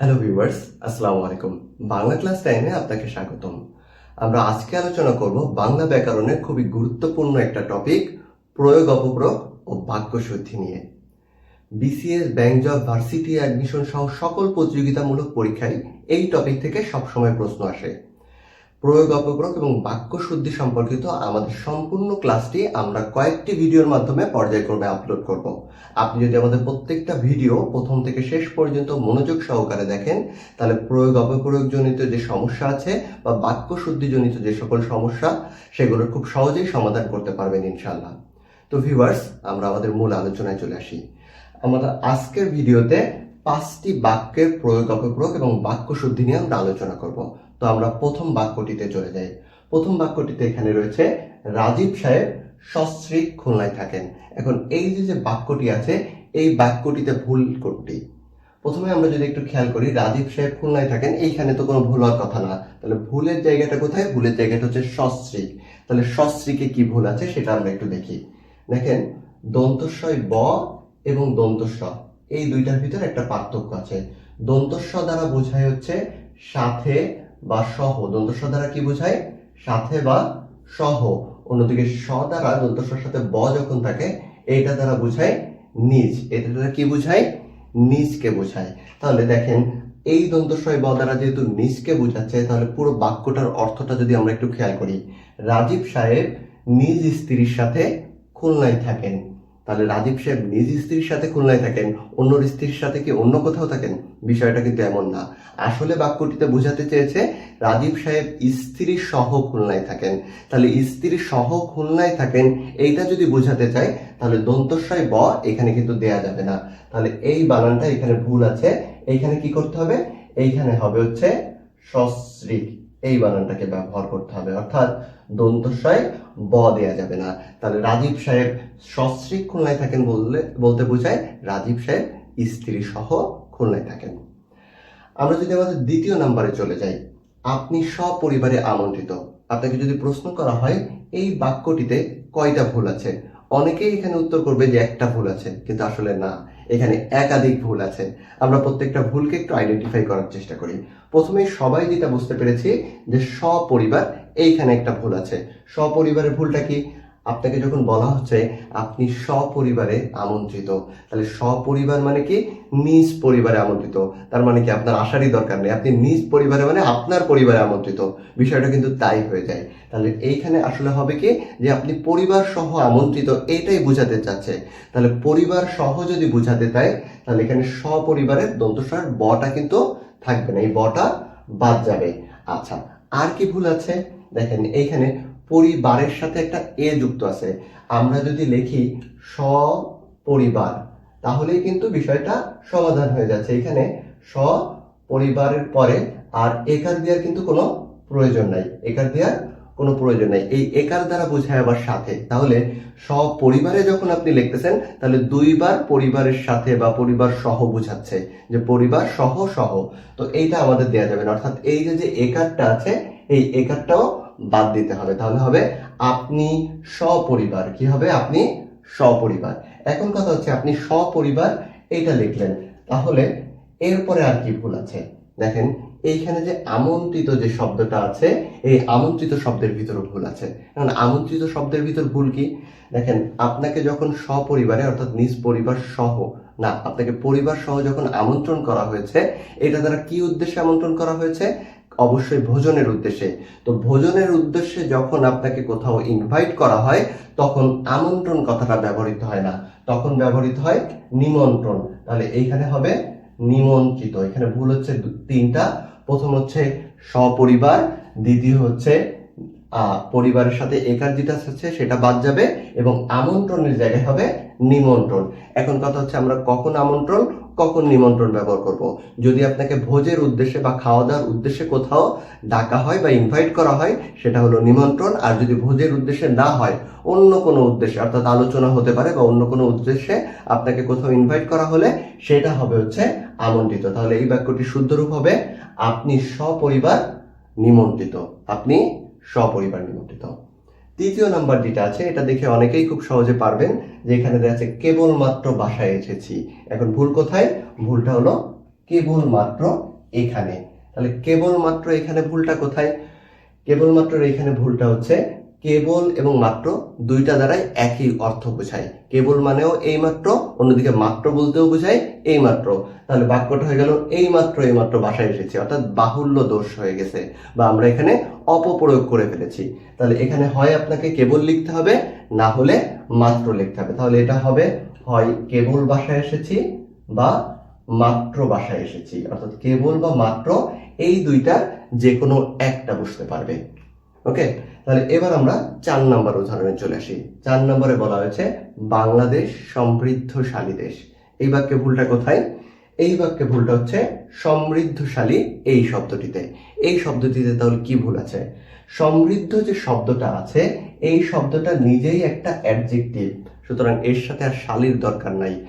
Hello viewers আসসালামু আলাইকুম। Bangla class টাইমে আপনাকে স্বাগতম। আমরা আজকে আলোচনা করব বাংলা ব্যাকরণের খুবই গুরুত্বপূর্ণ একটা টপিক প্রয়োগ, অপপ্রয়োগ ও বাক্য শুদ্ধি নিয়ে। BCS bank job varsity admission সহ সকল প্রতিযোগিতামূলক পরীক্ষায় এই টপিক থেকে সবসময় প্রশ্ন আসে। প্রয়োগ অপপ্রয়োগ এবং বাক্য শুদ্ধি সম্পর্কিত আমাদের সম্পূর্ণ ক্লাসটি আমরা কয়েকটি ভিডিওর মাধ্যমে পর্যায়ক্রমে আপলোড করব। আপনি যদি আমাদের প্রত্যেকটা ভিডিও প্রথম থেকে শেষ পর্যন্ত মনোযোগ সহকারে দেখেন, তাহলে প্রয়োগ, অপপ্রয়োগজনিত যে সমস্যা আছে বা বাক্য শুদ্ধি জনিত যে সকল সমস্যা সেগুলোর খুব সহজেই সমাধান করতে পারবেন ইনশাল্লাহ তো ভিউয়ার্স আমরা আমাদের মূল আলোচনায় চলে আসি। আমাদের আজকের ভিডিওতে পাঁচটি বাক্যের প্রয়োগ, অপপ্রয়োগ এবং বাক্য শুদ্ধি নিয়ে আমরা আলোচনা করব। তো আমরা প্রথম বাক্যটিতে চলে যাই। প্রথম বাক্যটিতে এখানে রয়েছে, রাজীব সাহেব সস্ত্রীক খুলনায় থাকেন। এখন এই যে যে বাক্যটি আছে, এই বাক্যটিতে ভুল কোনটি প্রথমে আমরা যদি একটু খেয়াল করি, রাজীব সাহেব খুলনায় থাকেন, এইখানে তো কোনো ভুল হওয়ার কথা না। তাহলে ভুলের জায়গাটা কোথায়? ভুলের জায়গাটা হচ্ছে সস্ত্রীক। তাহলে সস্ত্রীকে কি ভুল আছে সেটা আমরা একটু দেখি। দেখেন, দন্তস্বয় ব এবং দন্তস্ব, এই দুইটার ভিতর একটা পার্থক্য আছে। দন্তস্ব দ্বারা বোঝায় হচ্ছে সাথে বা সহ দন্তস্ব দ্বারা কি বোঝায়? সাথে বা সহ। অন্যদিকে স দ্বারা দন্তস্বর সাথে ব যখন থাকে এইটা দ্বারা বোঝায় নিজ। এটা দ্বারা কি বোঝায়? নিজকে বোঝায়। তাহলে দেখেন, এই দন্তস্বয় ব দ্বারা যেহেতু নিজকে বোঝাচ্ছে, তাহলে পুরো বাক্যটার অর্থটা যদি আমরা একটু খেয়াল করি, রাজীব সাহেব নিজ স্ত্রীর সাথে খুলনায় থাকেন। তাহলে রাজীব সাহেব নিজ স্ত্রীর সাথে খুলনায় থাকেন অন্য স্ত্রীর সাথে কি অন্য কোথাও থাকেন? বিষয়টা কিন্তু এমন না। আসলে বাক্যটিতে বোঝাতে চেয়েছে, রাজীব সাহেব স্ত্রী সহ খুলনায় থাকেন। তাহলে স্ত্রী সহ খুলনায় থাকেন, এইটা যদি বোঝাতে চাই তাহলে দন্তস্বয় ব এখানে কিন্তু দেয়া যাবে না। তাহলে এই বানানটা এখানে ভুল আছে। এইখানে কি করতে হবে? এইখানে হবে হচ্ছে সস্ত্রীক এই বানানটাকে ব্যবহার করতে হবে। অর্থাৎ দন্তস্বয় ব দেয়া যাবে না। তাহলে রাজীব সাহেব সস্ত্রীক খুলনায় থাকেন বললে, বলতে বোঝায় রাজীব সাহেব স্ত্রী সহ খুলনায় থাকেন। আমরা যদি আমাদের দ্বিতীয় নাম্বারে চলে যাই, আপনি সপরিবারে আমন্ত্রিত। আপনাকে যদি প্রশ্ন করা হয়, এই বাক্যটিতে কয়টা ভুল আছে? অনেকেই এখানে উত্তর করবে যে একটা ভুল আছে, কিন্তু আসলে না। এখানে একাধিক ভুল আছে। আমরা প্রত্যেকটা ভুলকে একটু আইডেন্টিফাই করার চেষ্টা করি। প্রথমে সবাই যেটা বুঝতে পেরেছি যে সপরিবার এইখানে একটা ভুল আছে। সপরিবারের ভুলটা কি? আপনাকে যখন বলা হচ্ছে, আপনি সপরিবারে আমন্ত্রিত। তাহলে সপরিবার মানে কি? নিজ পরিবারে আমন্ত্রিত। তার মানে কি আপনার আসারই দরকার নেই। আপনি নিজ পরিবারে মানে আপনার পরিবারে আমন্ত্রিত। বিষয়টা কিন্তু তাই হয়ে যায়। তাহলে এইখানে আসলে হবে কি? যে আপনি পরিবার সহ আমন্ত্রিত, এইটাই বোঝাতে চাচ্ছে। তাহলে পরিবার সহ যদি বোঝাতে চায়, তাহলে এখানে সপরিবারের দন্তস্বর বটা কিন্তু থাকবে না। এই বটা বাদ যাবে। আচ্ছা আর কি ভুল আছে? দেখেন, এইখানে পরিবারের সাথে একটা এ যুক্ত আছে। আমরা যদি লিখি সপরিবার তাহলেই কিন্তু বিষয়টা সমাধান হয়ে যাচ্ছে। এখানে স পরিবারের পরে আর একার দেওয়ার কিন্তু কোনো প্রয়োজন নাই। একার দেওয়ার কোনো প্রয়োজন নাই। এই একার দ্বারা বোঝায় আবার সাথে। তাহলে সপরিবারে যখন আপনি লিখতেছেন, তাহলে দুইবার পরিবারের সাথে বা পরিবার সহ বোঝাচ্ছে যে পরিবার সহ সহ। তো এইটা আমাদের দেওয়া যাবে না। অর্থাৎ এই যে যে একারটা আছে, এই একারটাও বাদ দিতে হবে। তাহলে হবে আপনি সপরিবার। কি হবে? আপনি সপরিবার। এখন কথা হচ্ছে আপনি সপরিবার এইটা লিখলেন। তাহলে এরপরে আর কি ভুল আছে? দেখেন, এইখানে যে আমন্ত্রিত যে শব্দটা আছে, এই আমন্ত্রিত শব্দের ভিতরে ভুল আছে। কারণ আমন্ত্রিত শব্দের ভিতর ভুল কি? দেখেন, আপনাকে যখন সপরিবারে, অর্থাৎ নিজ পরিবার সহ, না, আপনাকে পরিবার সহ যখন আমন্ত্রণ করা হয়েছে, এটা দ্বারা কি উদ্দেশ্যে আমন্ত্রণ করা হয়েছে? অবশ্যই ভোজনের উদ্দেশ্যে। তো ভোজনের উদ্দেশ্যে যখন আপনাকে কোথাও ইনভাইট করা হয়, তখন আমন্ত্রণ কথাটা ব্যবহৃত হয় না। তখন ব্যবহৃত হয় নিমন্ত্রণ। তাহলে এইখানে হবে নিমন্ত্রিত। এখানে ভুল হচ্ছে তিনটা। প্রথম হচ্ছে সপরিবার, দ্বিতীয় হচ্ছে পরিবারের সাথে একার যেটা হচ্ছে সেটা বাদ যাবে এবং আমন্ত্রণের জায়গায় হবে নিমন্ত্রণ। এখন কথা হচ্ছে আমরা কখন আমন্ত্রণ, কখন নিমন্ত্রণ ব্যবহার করব। যদি আপনাকে ভোজের উদ্দেশ্যে বা খাওয়া দাওয়ার উদ্দেশ্যে কোথাও ডাকা হয় বা ইনভাইট করা হয়, সেটা হলো নিমন্ত্রণ। আর যদি ভোজের উদ্দেশ্যে না হয়, অন্য কোনো উদ্দেশ্যে, অর্থাৎ আলোচনা হতে পারে বা অন্য কোনো উদ্দেশ্যে আপনাকে কোথাও ইনভাইট করা হলে, সেটা হবে হচ্ছে আমন্ত্রিত। তাহলে এই বাক্যটি শুদ্ধরূপ হবে, আপনি সপরিবার নিমন্ত্রিত। আপনি সপরিবার নিমন্ত্রিত। তৃতীয় নাম্বার যেটা আছে, এটা দেখে অনেকেই খুব সহজে পারবেন যে এখানে দেখা যাচ্ছে কেবলমাত্র বাসায় এসেছি। এখন ভুল কোথায়? ভুলটা হলো কেবলমাত্র এখানে। তাহলে কেবলমাত্র এখানে ভুলটা কোথায়? কেবলমাত্র এখানে ভুলটা হচ্ছে কেবল এবং মাত্র দুইটা দ্বারাই একই অর্থ বোঝায়। কেবল মানেও এই মাত্র অন্যদিকে মাত্র বলতেও বোঝায় এই মাত্র তাহলে বাক্যটা হয়ে গেল এই মাত্র এই মাত্র বাসায় এসেছি, অর্থাৎ বাহুল্য দোষ হয়ে গেছে, বা আমরা এখানে অপপ্রয়োগ করে ফেলেছি। তাহলে এখানে হয় আপনাকে কেবল লিখতে হবে, না হলে মাত্র লিখতে হবে। তাহলে এটা হবে, হয় কেবল বাসায় এসেছি বা মাত্র বাসায় এসেছি। অর্থাৎ কেবল বা মাত্র এই দুইটার যে কোনো একটা বুঝতে পারবে। ওকে? তাহলে এবার আমরা চার নম্বর উদাহরণে চলে আসি। চার নম্বরে বলা হয়েছে, বাংলাদেশ সমৃদ্ধশালী দেশ। এই বাক্যে ভুলটা কোথায়? এই বাক্যে ভুলটা হচ্ছে সমৃদ্ধশালী এই শব্দটিতে। এই শব্দটিতে তাহলে কি ভুল আছে? সমৃদ্ধ যে শব্দটা আছে, এই শব্দটা নিজেই একটা অ্যাডজেক্টিভ। সুতরাং এর সাথে আর শালির দরকার নাই।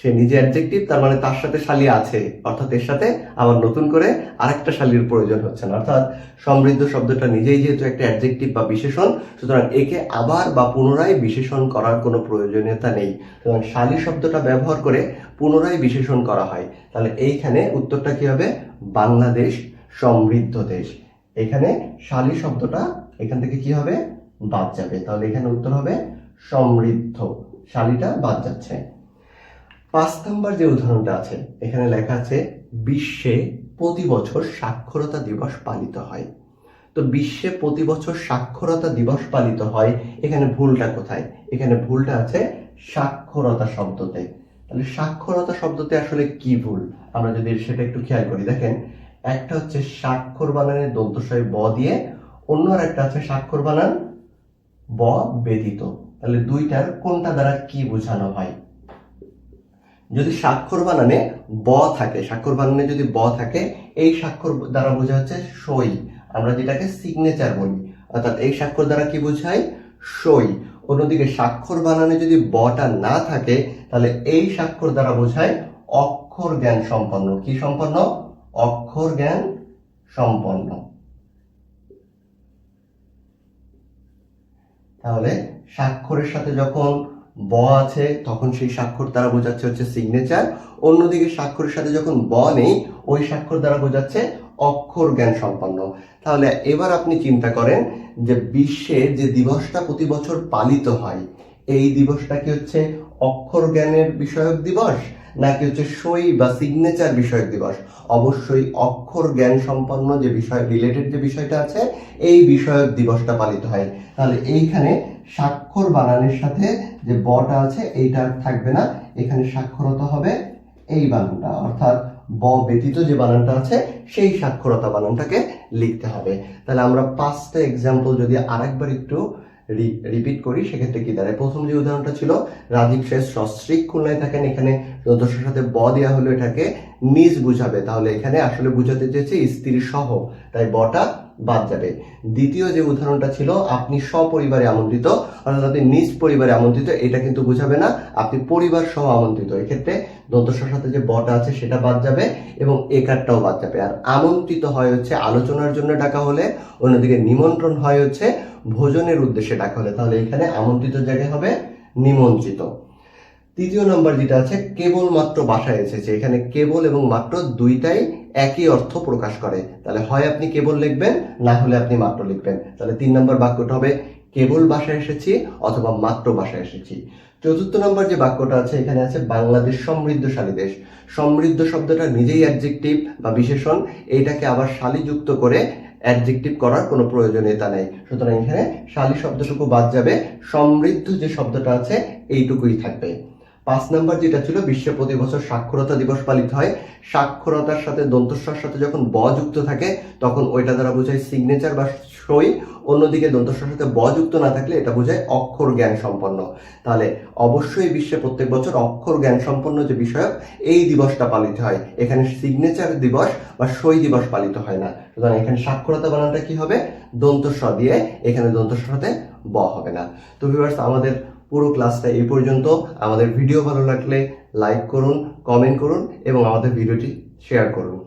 সে নিজে অ্যাডজেক্টিভ তার মানে তার সাথে শালি আছে, অর্থাৎ এর সাথে আবার নতুন করে আরেকটা শালির প্রয়োজন হচ্ছে না। অর্থাৎ সমৃদ্ধ শব্দটা নিজেই যেহেতু একটা অ্যাডজেক্টিভ বা বিশেষণ, সুতরাং একে আবার বা পুনরায় বিশেষণ করার কোনো প্রয়োজনীয়তা নেই। সুতরাং শালি শব্দটা ব্যবহার করে পুনরায় বিশেষণ করা হয়। তাহলে এইখানে উত্তরটা কি হবে? বাংলাদেশ সমৃদ্ধ দেশ। এখানে শালি শব্দটা এখান থেকে কি হবে? বাদ যাবে। তাহলে এখানে উত্তর হবে, সমৃদ্ধ। শালিটা বাদ যাচ্ছে। পাঁচ নাম্বার যে উদাহরণটা আছে, এখানে লেখা আছে, বিশ্বে প্রতি বছর সাক্ষরতা দিবস পালিত হয়। তো বিশ্বে প্রতি বছর সাক্ষরতা দিবস পালিত হয়, এখানে ভুলটা কোথায়? এখানে ভুলটা আছে সাক্ষরতা শব্দতে। তাহলে সাক্ষরতা শব্দতে আসলে কি ভুল? আমরা যদি সেটা একটু খেয়াল করি, দেখেন, একটা হচ্ছে স্বাক্ষর বানানের দন্তস্বয় ব দিয়ে অন্য আর একটা আছে স্বাক্ষর বানান ব ব্যতীত। তাহলে দুইটার কোনটা দ্বারা কি বোঝানো হয়? যদি স্বাক্ষর বানানে ব থাকে, স্বাক্ষর বানানে যদি ব থাকে, এই স্বাক্ষর দ্বারা বোঝা হচ্ছে সই। আমরা যেটাকে সিগনেচার বলি, অর্থাৎ এই স্বাক্ষর দ্বারা কি বোঝায়? সই। অন্যদিকে স্বাক্ষর বানানে যদি বটা না থাকে, তাহলে এই স্বাক্ষর দ্বারা বোঝায় অক্ষর জ্ঞান সম্পন্ন। কি সম্পন্ন? অক্ষর জ্ঞান সম্পন্ন। তাহলে স্বাক্ষরের সাথে যখন ব আছে, তখন সেই স্বাক্ষর দ্বারা বোঝাচ্ছে হচ্ছে সিগনেচার অন্যদিকে স্বাক্ষরের সাথে যখন ব নেই, ওই স্বাক্ষর দ্বারা বোঝাচ্ছে অক্ষর জ্ঞান সম্পন্ন। তাহলে এবার আপনি চিন্তা করেন যে বিশ্বে যে দিবসটা প্রতি বছর পালিত হয়, এই দিবসটা কি হচ্ছে অক্ষর জ্ঞানের বিষয়ক দিবস, নাকি হচ্ছে সই বা সিগনেচার বিষয়ক দিবস? অবশ্যই অক্ষর জ্ঞান সম্পন্ন যে বিষয় রিলেটেড যে বিষয়টা আছে, এই বিষয়ক দিবসটা পালিত হয়। তাহলে এইখানে স্বাক্ষর বানানের সাথে যে বটা আছে, এইটা থাকবে না। এখানে সাক্ষরতা হবে এই বানানটা। অর্থাৎ ব ব্যতীত যে বানানটা আছে, সেই সাক্ষরতা বানানটাকে লিখতে হবে। তাহলে আমরা পাঁচটা এক্সাম্পল যদি আরেকবার একটু রিপিট করি, সেক্ষেত্রে কি দাঁড়ায়? প্রথম যে উদাহরণটা ছিল, রাজীব শেষ সস্ত্রিক খুলনায় থাকেন, এখানে যদস্যের সাথে ব দেওয়া হলো, এটাকে নিজ বুঝাবে। তাহলে এখানে আসলে বুঝাতে চেয়েছে স্ত্রী সহ। তাই বটা বাদ যাবে। দ্বিতীয় যে উদাহরণটা ছিল, আপনি সপরিবারে আমন্ত্রিত, অর্থাৎ আপনি নিজ পরিবারে আমন্ত্রিত, এটা কিন্তু বুঝাবে না, আপনি পরিবার সহ আমন্ত্রিত। এক্ষেত্রে দন্তস্বর সাথে যে বটা আছে, সেটা বাদ যাবে এবং একারটাও বাদ যাবে। আর আমন্ত্রিত হয় হচ্ছে আলোচনার জন্য ডাকা হলে, অন্যদিকে নিমন্ত্রণ হয় হচ্ছে ভোজনের উদ্দেশ্যে ডাকা হলে। তাহলে এখানে আমন্ত্রিত জায়গায় হবে নিমন্ত্রিত। তৃতীয় নম্বর যেটা আছে, কেবলমাত্র বাসায় এসেছে। এখানে কেবল এবং মাত্র দুইটাই একই অর্থ প্রকাশ করে। তাহলে হয় আপনি কেবল লিখবেন, না হলে আপনি মাত্র লিখবেন। তাহলে তিন নম্বর বাক্যটা হবে, কেবল বাসায় এসেছি অথবা মাত্র বাসায় এসেছি। চতুর্থ নম্বর যে বাক্যটা আছে, এখানে আছে, বাংলাদেশ সমৃদ্ধশালী দেশ। সমৃদ্ধ শব্দটা নিজেই অ্যাডজেক্টিভ বা বিশেষণ এইটাকে আবার শালি যুক্ত করে অ্যাডজেক্টিভ করার কোনো প্রয়োজনীয়তা নেই। সুতরাং এখানে শালি শব্দটুকু বাদ যাবে, সমৃদ্ধ যে শব্দটা আছে, এইটুকুই থাকবে। পাঁচ নাম্বার যেটা ছিল, বিশ্বে প্রতি বছর সাক্ষরতা দিবস পালিত হয়। সাক্ষরতার সাথে দন্তস্বর সাথে যখন ব যুক্ত থাকে, তখন ওইটা দ্বারা বোঝায় সিগনেচার বা সই। অন্যদিকে দন্তস্বর সাথে ব যুক্ত না থাকলে এটা বোঝায় অক্ষর জ্ঞান সম্পন্ন। তাহলে অবশ্যই বিশ্বে প্রত্যেক বছর অক্ষর জ্ঞান সম্পন্ন যে বিষয়ক, এই দিবসটা পালিত হয়। এখানে সিগনেচার দিবস বা সই দিবস পালিত হয় না। সুতরাং এখানে সাক্ষরতা বানানটা কি হবে? দন্তস্ব দিয়ে এখানে দন্তস্বর সাথে ব হবে না। তো ভিউয়ার্স আমাদের পুরো ক্লাসটা এই পর্যন্ত। আমাদের ভিডিও ভালো লাগলে লাইক করুন কমেন্ট করুন এবং আমাদের ভিডিওটি শেয়ার করুন।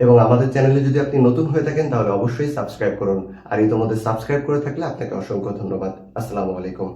এবং আমাদের চ্যানেলে যদি আপনি নতুন হয়ে থাকেন, তাহলে অবশ্যই সাবস্ক্রাইব করুন। আর ইতোমধ্যে সাবস্ক্রাইব করে থাকলে আপনাকে অসংখ্য ধন্যবাদ। আসসালামু আলাইকুম।